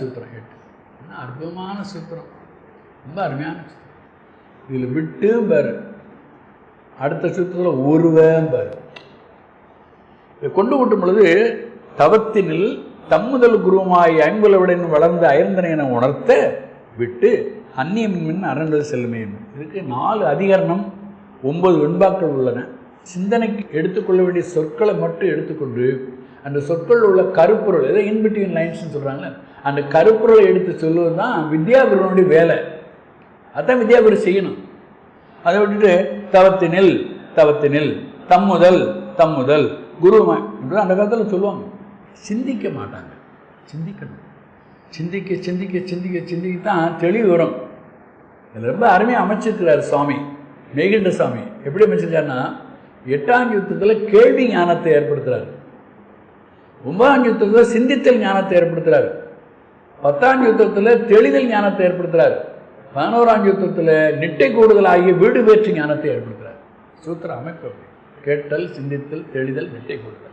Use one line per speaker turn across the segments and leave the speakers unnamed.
சூத்திரம் எட்டு என்ன அற்புதமான சூத்திரம். ரொம்ப அருமையான சூத்திரம். இதில் விட்டும் பாரு. அடுத்த சூத்திரத்தில் ஒருவன் பாரு. இதை கொண்டு விட்டும் பொழுது தவத்தினில் தம்முதல் குருவாய் ஐம்புலவிடன் வளர்ந்த அயர்ந்தனை என உணர்த்த விட்டு அந்நியமின் அரண்டது செல்லுமே இதுக்கு நாலு அதிகரணம் ஒன்பது வெண்பாக்கள் உள்ளன. சிந்தனைக்கு எடுத்துக்கொள்ள வேண்டிய சொற்களை மட்டும் எடுத்துக்கொண்டு அந்த சொற்கள் உள்ள கருப்பொருள் ஏதோ இன்பிட்வீன் லைன்ஸ்னு சொல்கிறாங்களே அந்த கருப்பொருளை எடுத்து சொல்லுவது தான் வித்யாபுரனுடைய வேலை. அதான் வித்யாபுரம் செய்யணும். அதை விட்டுட்டு தவத்தினில் தவத்தினில் தம்முதல் தம்முதல் குருமா என்று அந்த காலத்தில் சொல்லுவாங்க. சிந்திக்க மாட்டாங்க. சிந்திக்கணும். சிந்திக்க சிந்திக்க சிந்திக்க சிந்திக்க தான் தெளிவு வரும். இதில் ரொம்ப அருமையாக அமைச்சிருக்கிறார் சுவாமி மெய்கண்ட சுவாமி. எப்படி அமைச்சிருக்காருன்னா எட்டாம் யுத்தத்தில் கேள்வி ஞானத்தை ஏற்படுத்துகிறார் ஒன்பதாம் யுத்தத்தில் சிந்தித்தல் ஞானத்தை ஏற்படுத்துகிறார் பத்தாம் யுத்தத்தில் தெளிதல் ஞானத்தை ஏற்படுத்துகிறார் பதினோராம் யுத்தத்தில் நிட்டை கூடுதல் ஆகிய வீடு வேற்று ஞானத்தை ஏற்படுத்துகிறார் சூத்திர அமைப்பு கேட்டல் சிந்தித்தல் தெளிதல் நிட்டை கூடுதல்.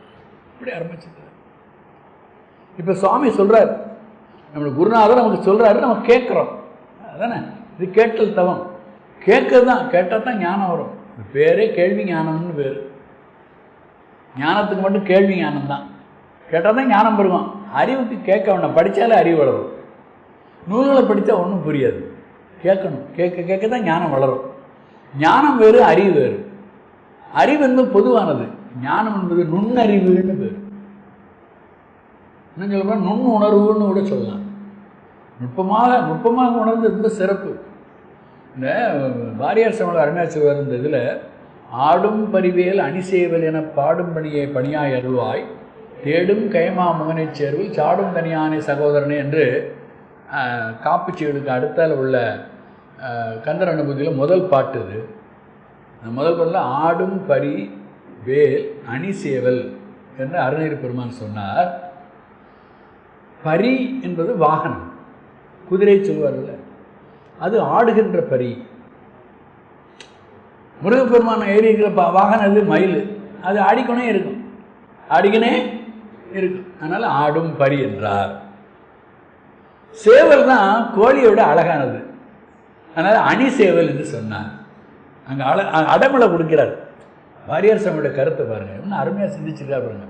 இப்படி ஆரம்பிச்சிருக்கிறார் இப்போ சுவாமி சொல்கிறார் நம்மளுக்கு குருநாதர் நமக்கு சொல்கிறாரு நம்ம கேட்குறோம். அதானே? இது கேட்டல் தவம். கேட்கறது தான் கேட்டால் தான் ஞானம் வரும். பேரே கேள்வி ஞானம்னு பேர். ஞானத்துக்கு மட்டும் கேள்வி ஞானம் தான் கேட்டால் தான் ஞானம் பெருகும் அறிவுக்கு கேட்க வேண்டாம் படித்தாலே அறிவு வளரும். நூல்களை படித்தா ஒன்றும் புரியாது. கேட்கணும். கேட்க கேட்க தான் ஞானம் வளரும். ஞானம் வேறு அறிவு வேறு. அறிவு என்பது பொதுவானது. ஞானம் என்பது நுண்ணறிவுன்னு பேர். இன்னும் சொல்ல நுண் உணர்வுன்னு கூட சொல்லலாம். நுட்பமாக நுட்பமாக உணர்ந்து ரொம்ப சிறப்பு. இந்த வாரியார் சமூக அருணாச்சலம் இந்த இதில் ஆடும் பரிவேல் அணிசேவல் என பாடும் பணியை பணியாய் அருவாய் தேடும் கைமா முகனைச் சேர்வில் சாடும் தனியானை சகோதரனே என்று காப்புச்சீடுக்கு அடுத்தால் உள்ள கந்தர் அனுபூதியில் முதல் பாட்டு இது. முதல் பாட்டில் ஆடும் பரி வேல் அணிசேவல் என்று அருணகிரி பெருமான் சொன்னார். பரி என்பது வாகனம். குதிரை சொல்வார்ல அது ஆடுகின்ற பரி. முருகப்பெருமான ஏறி இருக்கிற வாகனம் அது மயில். அது ஆடிக்கொண்டே இருக்கும். ஆடிக்கனே இருக்கு. அதனால் ஆடும் பரி என்றார். சேவல் தான் கோழியை விட அழகானது. அதனால் அணி சேவல் என்று சொன்னார். அங்கே அழ அடமலை கொடுக்கிறார் வாரியார் சாமியோட கருத்தை பாருங்கள் இன்னும் அருமையாக சிந்திச்சிருக்கார் பாருங்க.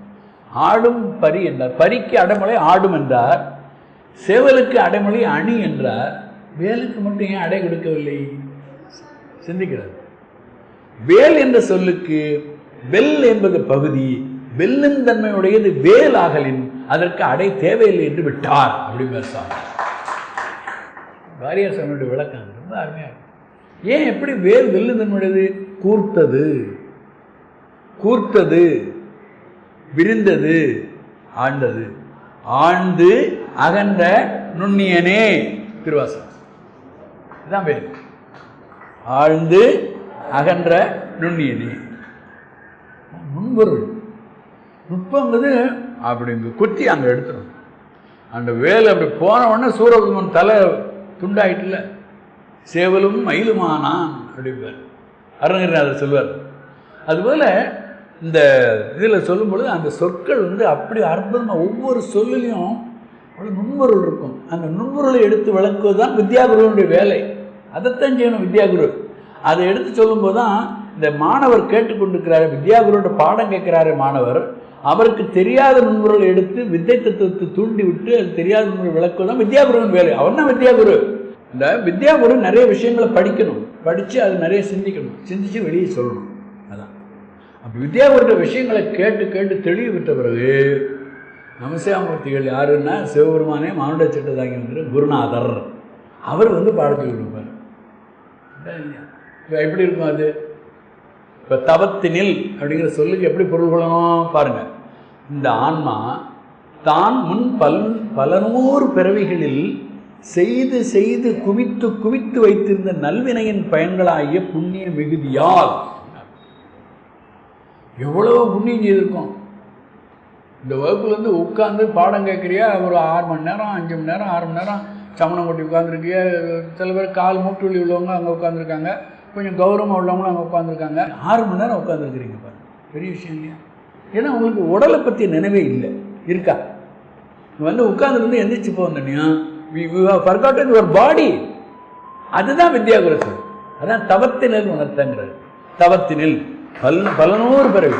ஆடும் பரி என்றார். பரிக்கு அடமலை ஆடும் என்றார். சேவலுக்கு அடைமொழி அணி என்றார். வேலுக்கு மட்டும் ஏன் அடை கொடுக்கவில்லை? சிந்திக்கிறார். வேல் என்ற சொல்லுக்கு வெல் என்பது பகுதி வெல்லும் தன்மையுடையது வேல் ஆகலின் அதற்கு அடை தேவையில்லை என்று விட்டார் அப்படின்னு பேசுவாங்க வாரியார் சாமியோட விளக்கம் ரொம்ப அருமையாக இருக்கும் ஏன் எப்படி வேல் வெல்லும் தன்மையுடையது? கூர்த்தது. கூர்த்தது. விரிந்தது. ஆண்டது ஆண்டு அகன்ற நுண்ணியனே திருவாசகம். இதுதான் வேல். ஆழ்ந்து அகன்ற நுண்ணியனே. முன்பொருள் நுட்பங்கிறது அப்படிங்க குத்தி அங்கே எடுத்துடும் அந்த வேல் அப்படி போன உடனே சூரபத்மன் தலை துண்டாயிட்டுல. சேவலும் மயிலுமானான் அப்படிப்பார் அருணகிரிநாதர் சொல்வார். அதுபோல் இந்த இதில் சொல்லும் பொழுது அந்த சொற்கள் வந்து அப்படி அற்புதமாக ஒவ்வொரு சொல்லிலையும் அவ்வளோ நுண்பொருள் இருக்கும். அந்த நுண்பொருளை எடுத்து விளக்குவது தான் வித்யாகுருவனுடைய வேலை. அதைத்தான் செய்யணும் வித்யாகுரு. அதை எடுத்து சொல்லும்போது தான் இந்த மாணவர் கேட்டுக்கொண்டிருக்கிறாரு வித்யாகுருவோட பாடம் கேட்குறாரு மாணவர். அவருக்கு தெரியாத நுண்பொருளை எடுத்து வித்தை தத்துவத்தை தூண்டி விட்டு அது தெரியாத நுண்பொருள் விளக்குவதான் வித்யாகுருவின் வேலை. அவன் தான் வித்யாகுரு இந்த வித்யாகுரு நிறைய விஷயங்களை படிக்கணும். படித்து அது நிறைய சிந்திக்கணும். சிந்திச்சு வெளியே சொல்லணும். அதான். அப்போ வித்யாகுருட விஷயங்களை கேட்டு கேட்டு தெளிவு விட்ட பிறகு நமசியாமூர்த்திகள் யாருன்னா சிவபெருமானே மானுட சட்டதாங்கிற குருநாதர். அவர் வந்து பாடத்தில் கொடுப்பார் இப்போ எப்படி இருக்கும் அது? இப்போ தவத்தினில் அப்படிங்கிற சொல்லுக்கு எப்படி பொருள் கொள்ளணும்? பாருங்கள் இந்த ஆன்மா தான் முன் பல் பல நூறு பிறவிகளில் செய்து செய்து குவித்து குவித்து வைத்திருந்த நல்வினையின் பயன்களாகிய புண்ணிய மிகுதியால். எவ்வளவு புண்ணியம் செய்திருக்கோம். இந்த வகுப்புலேருந்து உட்காந்து பாடம் கேட்குறியா? ஒரு ஆறு மணி நேரம் அஞ்சு மணி நேரம் ஆறு மணி நேரம் சமணம் கொட்டி உட்காந்துருக்கிய சில பேர் கால் மூட்டு வலி உள்ளவங்க அங்கே உட்காந்துருக்காங்க கொஞ்சம் கௌரவமாக உள்ளவங்களும் அங்கே உட்காந்துருக்காங்க ஆறு மணி நேரம் உட்காந்துருக்குறீங்க பாருங்க. பெரிய விஷயம் இல்லையா? ஏன்னா உங்களுக்கு உடலை பற்றி நினைவே இல்லை. இருக்கா? நீ வந்து உட்காந்துருந்து எந்திரிச்சு போந்தனியா ஃபர்காட்டன் ஒரு பாடி அதுதான் வித்யாகுல சொல் அதான் தவத்தினில் உணர்த்தங்கிறது தவத்தினில் பல பல நூறு பிறகு